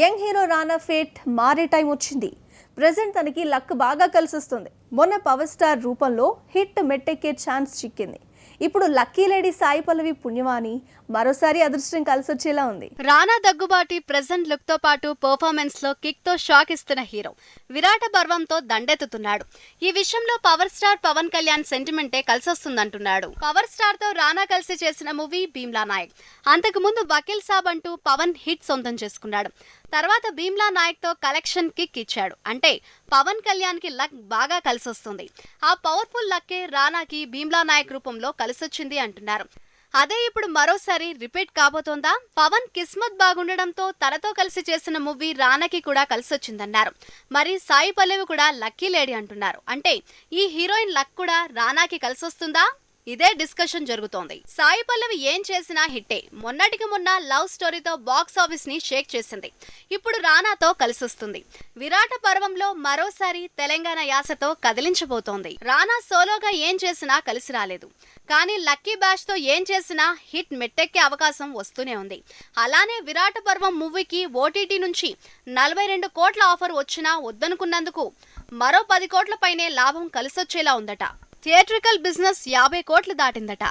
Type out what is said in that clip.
Young hero Rana fate మారే time వచ్చింది. Present తనకి లక్ బాగా కలిసొస్తుంది. మొన్న పవర్ స్టార్ రూపంలో హిట్ మెట్టెక్కే ఛాన్స్ చిక్కింది. ఇప్పుడు లక్కీ లేడీ సాయి పల్లవి పుణ్యవాణి మరోసారి అదృష్టం కలిసి వచ్చేలా ఉంది. రానా దగ్గుబాటి ప్రెసెంట్ లుక్తో పాటు పర్ఫార్మెన్స్లో కిక్తో షాక్ ఇస్తున్న హీరో. విరాట పర్వంతో దండెత్తుతున్నాడు. ఈ విషయంలో పవర్ స్టార్ పవన్ కళ్యాణ్ సెంటిమెంటే కలిసొస్తుందంటున్నాడు. పవర్ స్టార్తో రానా కలిసి చేసిన మూవీ భీమ్లా నాయక్. అంతకు ముందు వకీల్ సాబ్ అంటూ పవన్ హిట్ సొంతం చేసుకున్నాడు. తర్వాత భీమ్లా నాయక్తో కలెక్షన్ కిక్ ఇచ్చాడు. అంటే పవన్ కళ్యాణ్కి లక్ బాగా కలిసొస్తుంది. ఆ పవర్ఫుల్ లక్కే రానాకి భీమ్లా నాయక్ రూపంలో కలిసొచ్చింది అంటున్నారు. అదే ఇప్పుడు మరోసారి రిపీట్ కాబోతోందా? పవన్ కిస్మత్ బాగుండడంతో తనతో కలిసి చేసిన మూవీ రానకి కూడా కలిసొచ్చిందన్నారు. మరి సాయి పల్లవి కూడా లక్కీ లేడీ అంటున్నారు. అంటే ఈ హీరోయిన్ లక్ కూడా రానాకి కలిసొస్తుందా? ఇదే డిస్కషన్ జరుగుతోంది. సాయి పల్లవి ఏం చేసినా హిట్టే. మొన్నటికి మొన్న లవ్ స్టోరీతో బాక్స్ ఆఫీస్ని షేక్ చేసింది. ఇప్పుడు రానాతో కలిసొస్తుంది. విరాట పర్వంలో మరోసారి తెలంగాణ యాసతో కదిలించబోతోంది. రానా సోలోగా ఏం చేసినా కలిసి రాలేదు. కానీ లక్కీ బ్యాష్తో ఏం చేసినా హిట్ మెట్టెక్కే అవకాశం వస్తూనే ఉంది. అలానే విరాట పర్వం మూవీకి ఓటీటీ నుంచి నలభై రెండు కోట్ల ఆఫర్ వచ్చినా వద్దనుకున్నందుకు మరో పది కోట్ల పైనే లాభం కలిసొచ్చేలా ఉందట. థియేట్రికల్ బిజినెస్ యాభై కోట్లు దాటిందట.